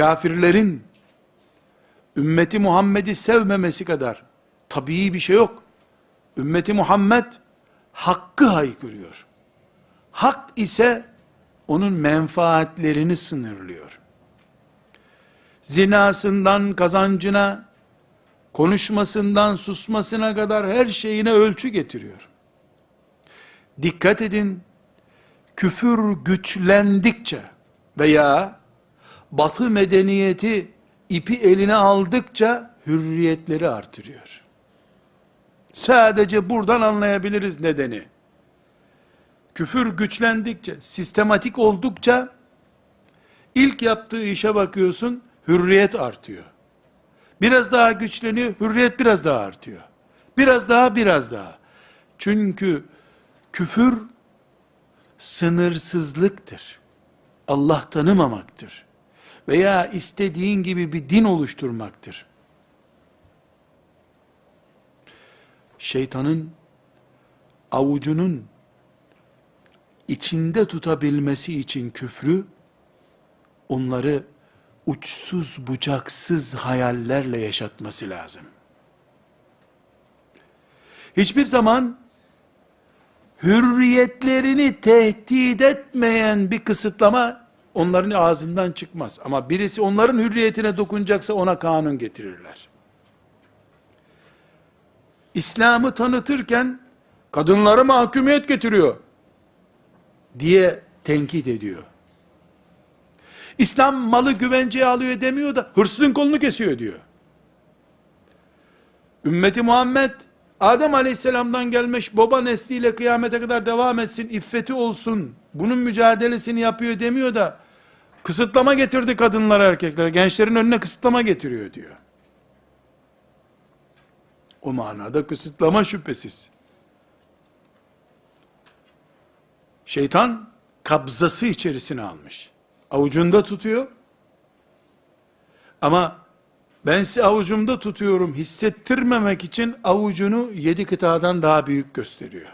kafirlerin ümmeti Muhammed'i sevmemesi kadar tabii bir şey yok. Ümmeti Muhammed hakkı haykırıyor. Hak ise onun menfaatlerini sınırlıyor. Zinasından kazancına, konuşmasından susmasına kadar her şeyine ölçü getiriyor. Dikkat edin, küfür güçlendikçe veya batı medeniyeti ipi eline aldıkça hürriyetleri artırıyor. Sadece buradan anlayabiliriz nedeni. Küfür güçlendikçe, sistematik oldukça ilk yaptığı işe bakıyorsun, hürriyet artıyor. Biraz daha güçleniyor, hürriyet biraz daha artıyor. Biraz daha, biraz daha. Çünkü küfür sınırsızlıktır. Allah tanımamaktır. Veya istediğin gibi bir din oluşturmaktır. Şeytanın avucunun içinde tutabilmesi için küfrü onları uçsuz bucaksız hayallerle yaşatması lazım. Hiçbir zaman hürriyetlerini tehdit etmeyen bir kısıtlama onların ağzından çıkmaz. Ama birisi onların hürriyetine dokunacaksa ona kanun getirirler. İslam'ı tanıtırken kadınlara mahkumiyet getiriyor diye tenkit ediyor. İslam malı güvenceye alıyor demiyor da hırsızın kolunu kesiyor diyor. Ümmeti Muhammed Adem Aleyhisselam'dan gelmiş baba nesliyle kıyamete kadar devam etsin, iffeti olsun. Bunun mücadelesini yapıyor demiyor da kısıtlama getirdi kadınlara erkeklere. Gençlerin önüne kısıtlama getiriyor diyor. O manada kısıtlama şüphesiz. Şeytan kabzası içerisine almış. Avucunda tutuyor. Ama ben sizi avucumda tutuyorum hissettirmemek için avucunu yedi kıtadan daha büyük gösteriyor.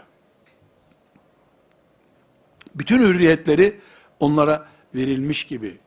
Bütün hürriyetleri onlara verilmiş gibi